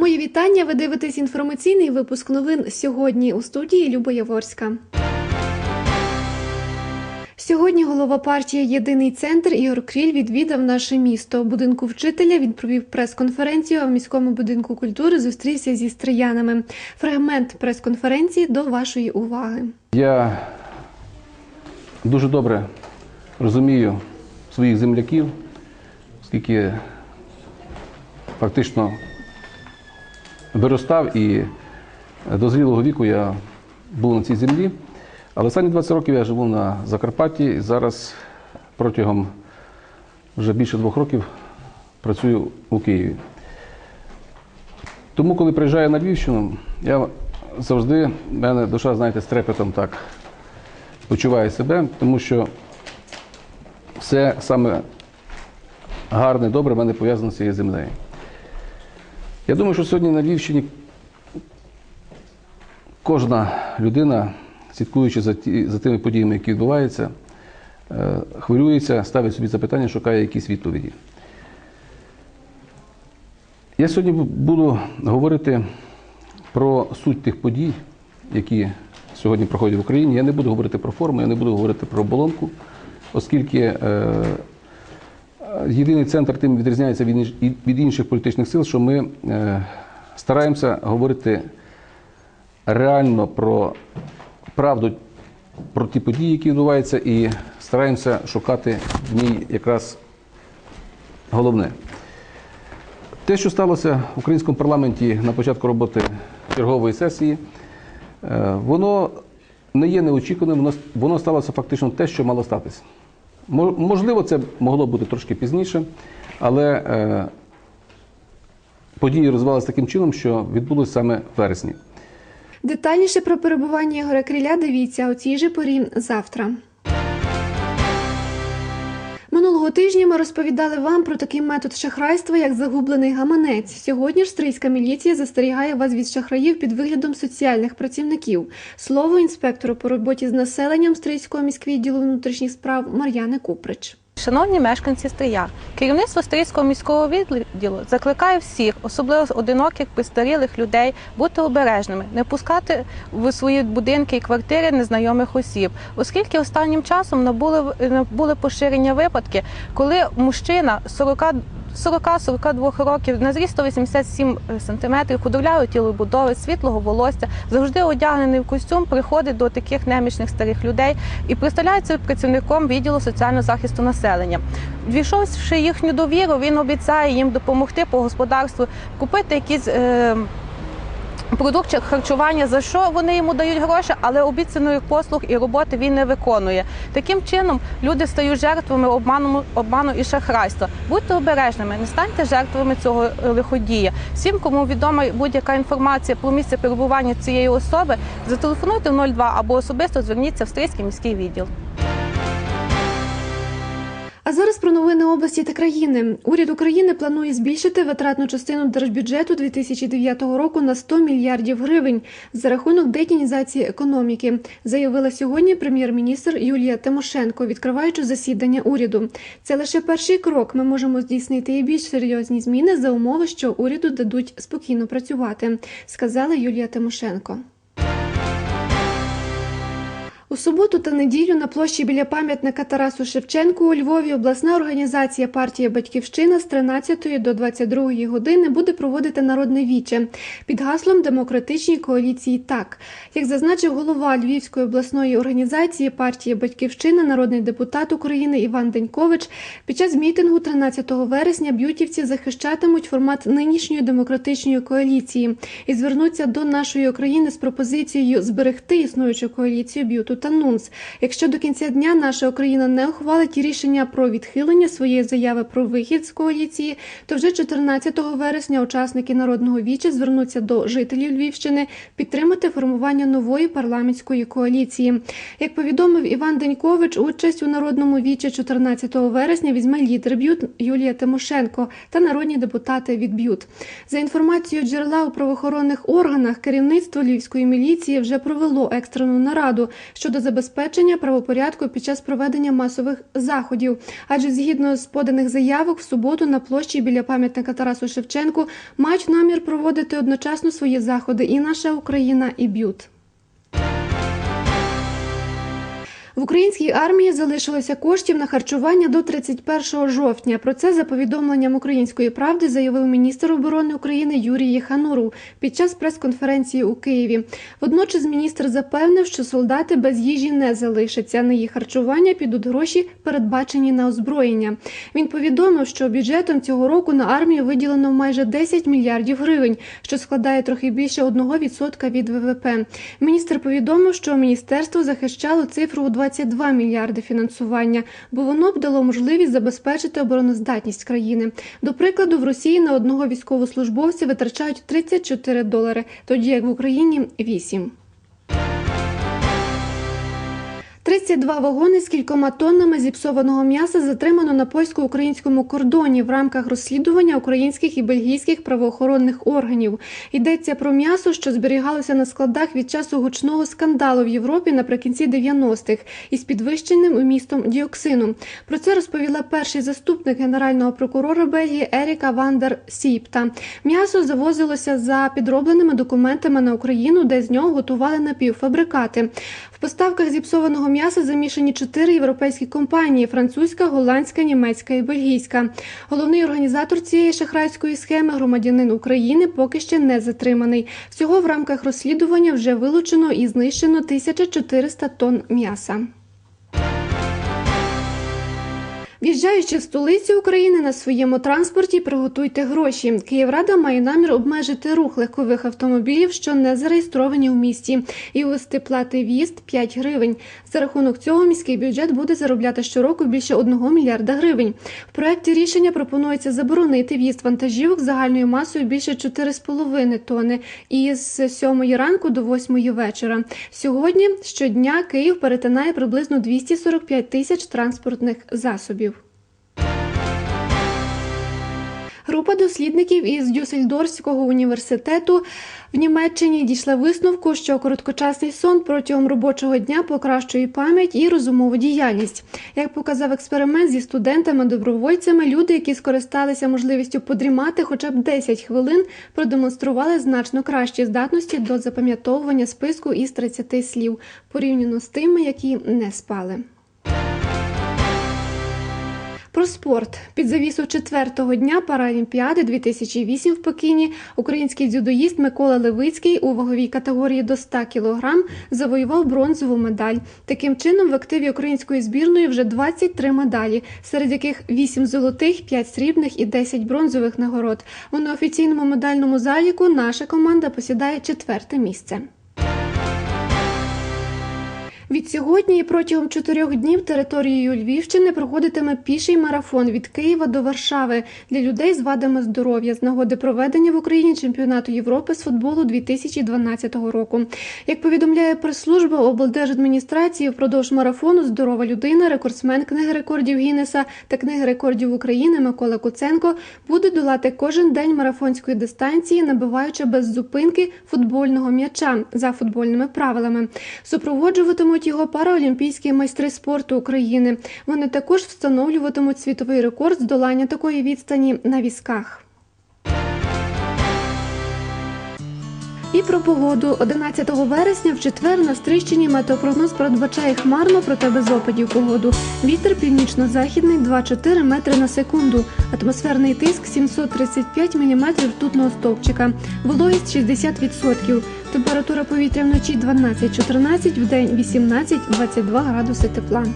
Мої вітання. Ви дивитесь інформаційний випуск новин сьогодні у студії Люба Яворська. Сьогодні голова партії Єдиний центр Ігор Кріль відвідав наше місто. Будинку вчителя він провів прес-конференцію, а в міському будинку культури зустрівся зі стріянами. Фрагмент прес-конференції до вашої уваги. Я дуже добре розумію своїх земляків, оскільки фактично виростав і до зрілого віку я був на цій землі. Але останні 20 років я живу на Закарпатті і зараз протягом вже більше двох років працюю у Києві. Тому, коли приїжджаю на Львівщину, я завжди, в мене душа, знаєте, з трепетом так почуває себе, тому що все саме гарне, добре в мене пов'язано з цією землею. Я думаю, що сьогодні на Львівщині кожна людина, слідкуючи за, ті, за тими подіями, які відбуваються, е, хвилюється, ставить собі запитання, шукає якісь відповіді. Я сьогодні буду говорити про суть тих подій, які сьогодні проходять в Україні. Я не буду говорити про форму, я не буду говорити про оболонку, оскільки е, єдиний центр тим відрізняється від, інших політичних сил, що ми е, стараємося говорити реально про правду, про ті події, які відбуваються, і стараємося шукати в ній якраз головне. Те, що сталося в українському парламенті на початку роботи чергової сесії, е, воно не є неочікуваним, воно, сталося фактично те, що мало статися. Мо- Можливо, це могло бути трошки пізніше, але е, події розвивалися таким чином, що відбулося саме в вересні. Детальніше про перебування Ігоря Кріля дивіться у цій же порі завтра. Минулого тижня ми розповідали вам про такий метод шахрайства, як загублений гаманець. Сьогодні ж стрийська міліція застерігає вас від шахраїв під виглядом соціальних працівників. Слово інспектору по роботі з населенням Стрийського міськвідділу внутрішніх справ Мар'яни Куприч. Шановні мешканці Стрия, керівництво Стрийського міського відділу закликає всіх, особливо одиноких пристарілих людей, бути обережними, не пускати в свої будинки і квартири незнайомих осіб, оскільки останнім часом набули набули поширення випадки, коли мужчина 40 40-42 років на зріст 187 сантиметрів, тіло будови, світлого волосся, завжди одягнений в костюм, приходить до таких немічних старих людей і представляється працівником відділу соціального захисту населення. Війшовши їхню довіру, він обіцяє їм допомогти по господарству, купити якісь. Е- Продукт харчування, за що вони йому дають гроші, але обіцяної послуг і роботи він не виконує. Таким чином люди стають жертвами обману, обману і шахрайства. Будьте обережними, не станьте жертвами цього е, лиходія. Всім, кому відома будь-яка інформація про місце перебування цієї особи, зателефонуйте в 02 або особисто зверніться в Стрийський міський відділ. А зараз про новини області та країни. Уряд України планує збільшити витратну частину держбюджету 2009 року на 100 мільярдів гривень за рахунок детінізації економіки, заявила сьогодні прем'єр-міністр Юлія Тимошенко, відкриваючи засідання уряду. Це лише перший крок. Ми можемо здійснити і більш серйозні зміни за умови, що уряду дадуть спокійно працювати, сказала Юлія Тимошенко. Суботу та неділю на площі біля пам'ятника Тарасу Шевченку у Львові обласна організація партія Батьківщина з 13 до 22 години буде проводити народне віче під гаслом демократичній коаліції. Так як зазначив голова Львівської обласної організації партія Батьківщина, народний депутат України Іван Денькович, під час мітингу 13 вересня б'ютівці захищатимуть формат нинішньої демократичної коаліції і звернуться до нашої України з пропозицією зберегти існуючу коаліцію б'юту та НУНС. Якщо до кінця дня наша Україна не ухвалить рішення про відхилення своєї заяви про вихід з коаліції, то вже 14 вересня учасники народного віча звернуться до жителів Львівщини підтримати формування нової парламентської коаліції. Як повідомив Іван Денькович, участь у народному вічі 14 вересня візьме лідер б'ют Юлія Тимошенко та народні депутати від б'ют. За інформацією джерела у правоохоронних органах, керівництво львівської міліції вже провело екстрену нараду щодо щодо забезпечення правопорядку під час проведення масових заходів. Адже згідно з поданих заявок, в суботу на площі біля пам'ятника Тарасу Шевченку мають намір проводити одночасно свої заходи і наша Україна, і б'ют. В українській армії залишилося коштів на харчування до 31 жовтня. Про це за повідомленням української правди заявив міністр оборони України Юрій Єхануру під час прес-конференції у Києві. Водночас міністр запевнив, що солдати без їжі не залишаться. На їх харчування підуть гроші, передбачені на озброєння. Він повідомив, що бюджетом цього року на армію виділено майже 10 мільярдів гривень, що складає трохи більше 1% від ВВП. Міністр повідомив, що міністерство захищало цифру у 22 мільярди фінансування, бо воно б дало можливість забезпечити обороноздатність країни. До прикладу, в Росії на одного військовослужбовця витрачають 34 долари, тоді як в Україні 8. 32 вагони з кількома тоннами зіпсованого м'яса затримано на польсько-українському кордоні в рамках розслідування українських і бельгійських правоохоронних органів. Йдеться про м'ясо, що зберігалося на складах від часу гучного скандалу в Європі наприкінці 90-х із підвищеним вмістом діоксину. Про це розповіла перший заступник генерального прокурора Бельгії Еріка Вандер Сіпта. М'ясо завозилося за підробленими документами на Україну, де з нього готували напівфабрикати. Поставках зіпсованого м'яса замішані чотири європейські компанії: французька, голландська, німецька і бельгійська. Головний організатор цієї шахрайської схеми, громадянин України, поки ще не затриманий. Всього в рамках розслідування вже вилучено і знищено 1400 тонн м'яса. В'їжджаючи в столицю України на своєму транспорті, приготуйте гроші. Київрада має намір обмежити рух легкових автомобілів, що не зареєстровані в місті, і ввести плати в'їзд 5 гривень. За рахунок цього міський бюджет буде заробляти щороку більше 1 мільярда гривень. В проекті рішення пропонується заборонити в'їзд вантажівок загальною масою більше 4,5 тонни і з 7 ранку до 8 вечора. Сьогодні щодня Київ перетинає приблизно 245 тисяч транспортних засобів. Група дослідників із Дюссельдорфського університету в Німеччині дійшла висновку, що короткочасний сон протягом робочого дня покращує пам'ять і розумову діяльність. Як показав експеримент зі студентами-добровольцями, люди, які скористалися можливістю подрімати хоча б 10 хвилин, продемонстрували значно кращі здатності до запам'ятовування списку із 30 слів порівняно з тими, які не спали. Про спорт під завісу четвертого дня Паралімпіади 2008 в Пекіні український дзюдоїст Микола Левицький у ваговій категорії до 100 кг завоював бронзову медаль. Таким чином в активі української збірної вже 23 медалі, серед яких 8 золотих, 5 срібних і 10 бронзових нагород. У неофіційному медальному заліку наша команда посідає четверте місце. Від сьогодні і протягом чотирьох днів територією Львівщини проходитиме піший марафон від Києва до Варшави для людей з вадами здоров'я з нагоди проведення в Україні чемпіонату Європи з футболу 2012 року. Як повідомляє прес-служба облдержадміністрації, впродовж марафону здорова людина, рекордсмен книги рекордів Гіннеса та книги рекордів України Микола Куценко буде долати кожен день марафонської дистанції, набиваючи без зупинки футбольного м'яча за футбольними правилами. Супроводжуватимуть його параолімпійські майстри спорту України. Вони також встановлюватимуть світовий рекорд здолання такої відстані на візках. І про погоду 11 вересня в четвер на Стрищині метеопрогноз передбачає хмарно, проте без опадів погоду. Вітер північно-західний 2-4 метри на секунду. Атмосферний тиск 735 мм ртутного стовпчика. Вологість 60%. Температура повітря вночі 12-14, вдень 18-22 градуси тепла.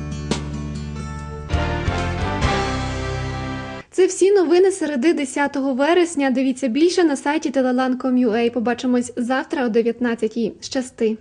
Це всі новини середи 10 вересня. Дивіться більше на сайті telelan.com.ua. Побачимось завтра о 19-й. Щасти!